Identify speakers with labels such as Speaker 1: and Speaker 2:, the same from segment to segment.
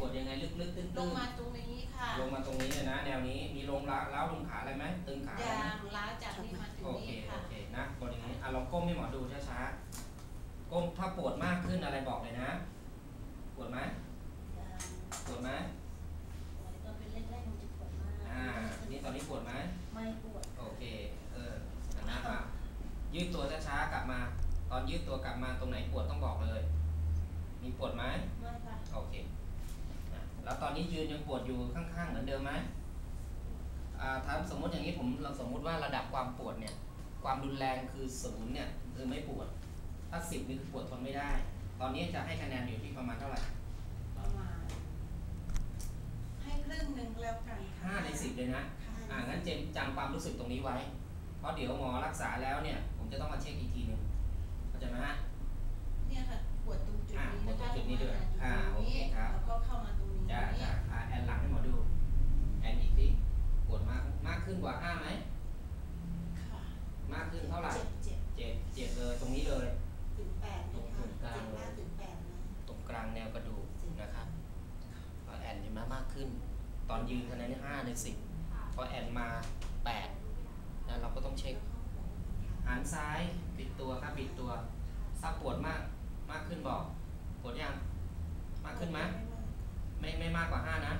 Speaker 1: ปวดยังไงลึกๆตื้นๆ
Speaker 2: ลงมาตรงนี้ค่ะ
Speaker 1: ลงมาตรงนี้เลยนะ แนวนี้มีลงล้าล้าวลงขาอะไรไหมตึงขาอะไร
Speaker 2: ยา
Speaker 1: ไหม
Speaker 2: งล้าวจากนี่มาถึง
Speaker 1: โอเค
Speaker 2: นี่
Speaker 1: โอ
Speaker 2: ค่ะ
Speaker 1: เคนะบริเวณนี้อะลองก้มให้หมอดูช้าๆก้มถ้าปวดมากขึ้นอะไรบอกเลยนะ ปวดไหม
Speaker 3: ยาง
Speaker 1: ปวดไหม
Speaker 3: ตอนเป็นแรกๆมันจะปวดมาก
Speaker 1: อ่านี่ตอนนี้ปวดไหม
Speaker 3: ไม่ปวด
Speaker 1: โอเคเออหันหน้ามายืดตัวช้าๆกลับมา ตอนยืดตัวกลับมาตรงไหนปวดต้องบอกเลย มีปวดไหม
Speaker 3: ไม่ค่ะ
Speaker 1: โอเคนะ แล้วตอนนี้ยืนยังปวดอยู่ข้างๆเหมือนเดิมไหมอ่าถ้าสมมติอย่างนี้ผมเราสมมุติว่าระดับความปวดเนี่ยความรุนแรงคือศูนย์เนี่ยคือไม่ปวด ถ้าสิบนี่คือปวดทนไม่ได้ ตอนนี้จะให้คะแนนอยู่ที่ประมาณเท่าไหร่
Speaker 2: ประมาณ ให้ครึ่งหนึ่งแล้วกันค่ะ
Speaker 1: ห้าในสิบเลยนะ
Speaker 2: ค่ะ
Speaker 1: อ่างั้นเจนจำความรู้สึกตรงนี้ไว้ เพราะเดี๋ยวหมอรักษาแล้วเนี่ย ผมจะต้องมาเช็คอีกทีหนึ่ง
Speaker 2: กขึ้น
Speaker 1: กว่าห้าไหม
Speaker 2: ค่ะ
Speaker 1: มากขึ้นเท่าไหร่
Speaker 2: เจ็บเจ็บ
Speaker 1: เจ็ดเจ็ดเลยตรงนี้เลย
Speaker 2: ถึงแปดเลยค่ะ
Speaker 1: ตรงกลาง
Speaker 2: เจ็บมากถึงแปดนะ
Speaker 1: ตรงกลางแนวกระดูกนะครับพอแอนเห็นไหมมากขึ้น ตอนยืนคะแนนห้าในสิบพอแอนมาแปดแล้วเราก็ต้องเช็คหันซ้ายบิดตัวครับบิดตัวถ้าปวดมากมากขึ้นบอกปวดยังมากขึ้นไหมไม่ไม่มากกว่าห้านะ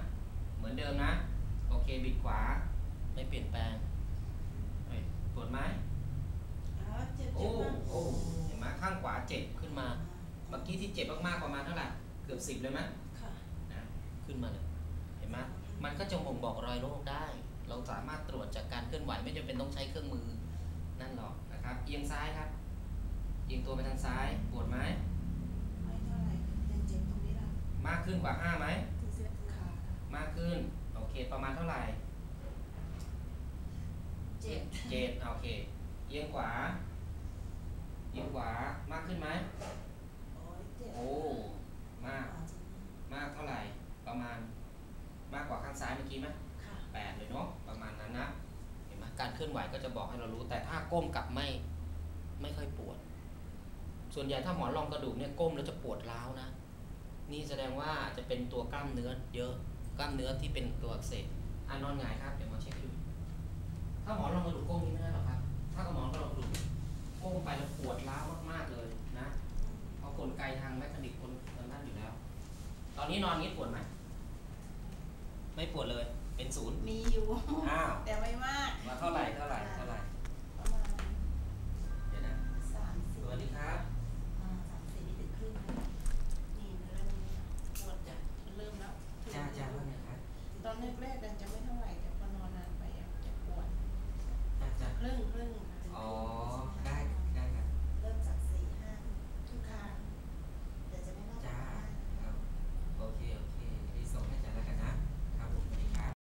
Speaker 1: เหมือนเดิมนะ โอเคบิดขวา ไม่เปลี่ยนแปลงเฮ้ยปวดไหม
Speaker 2: อ๋อเจ็บ
Speaker 1: โอ้
Speaker 2: เจ็บมาก
Speaker 1: โอ้เห็นไหมข้างขวาเจ็บขึ้นมา เมื่อกี้ที่เจ็บมากๆประมาณเท่าไหร่ เกือบสิบเลยไหม
Speaker 2: ค่ะ
Speaker 1: นะขึ้นมาเลย เห็นไหมมันก็จะบ่งบอกรอยโรคได้ เราสามารถตรวจจากการเคลื่อนไหวไม่จำเป็นต้องใช้เครื่องมือ นั่นหรอกนะครับ เอียงซ้ายครับ เอียงตัวไปทางซ้าย ปวดไหม
Speaker 2: ไม่เท่าไหร่ยังเจ็บตรงนี้ละ
Speaker 1: มากขึ้นกว่าห้าไหม
Speaker 2: ค่ะ
Speaker 1: มากขึ้น โอเค ประมาณเท่าไหร่
Speaker 2: เจ็บ
Speaker 1: เจ็ดโอเค เอียงขวา เอียงขวามากขึ้นไหม
Speaker 2: โอ้ยเจ็บ
Speaker 1: โอ้มาก มากเท่าไหร่ ประมาณ มากกว่าข้างซ้ายเมื่อกี้ไหม
Speaker 2: ค่ะ
Speaker 1: แปดเลยเนาะ ประมาณนั้นนะ เห็นไหมการเคลื่อนไหวก็จะบอกให้เรารู้ แต่ถ้าก้มกลับไม่ ไม่ค่อยปวด ส่วนใหญ่ถ้าหมอนรองกระดูกเนี่ยก้มแล้วจะปวดร้าวนะ นี่แสดงว่าจะเป็นตัวกล้ามเนื้อเยอะ กล้ามเนื้อที่เป็นตัวอักเสบอ่านอนหงายครับ เดี๋ยวหมอเช็คให้ดู ไกลทางแมชานิกคนนั่นอยู่แล้ว ตอนนี้นอนนี้ปวดไหมไม่ปวดเลย เป็นศูนย์มีอยู่ อ้าวแต่ไม่มากมาเท่าไหร่เท่าไหร่เท่าไหร่ประมาณเดี๋ยวนะสามสิบสวัสดีครับสามสิบนิดครึ่งนี่เริ่มปวดจ้ะเริ่มแล้วจ้าจ้าว่าไงค
Speaker 2: รับต
Speaker 1: อน
Speaker 2: แรกๆจะไม่
Speaker 1: เท่าไหร่แต่พอนอนนานไปจะปวดจ้าจ้าครึ่งครึ่ง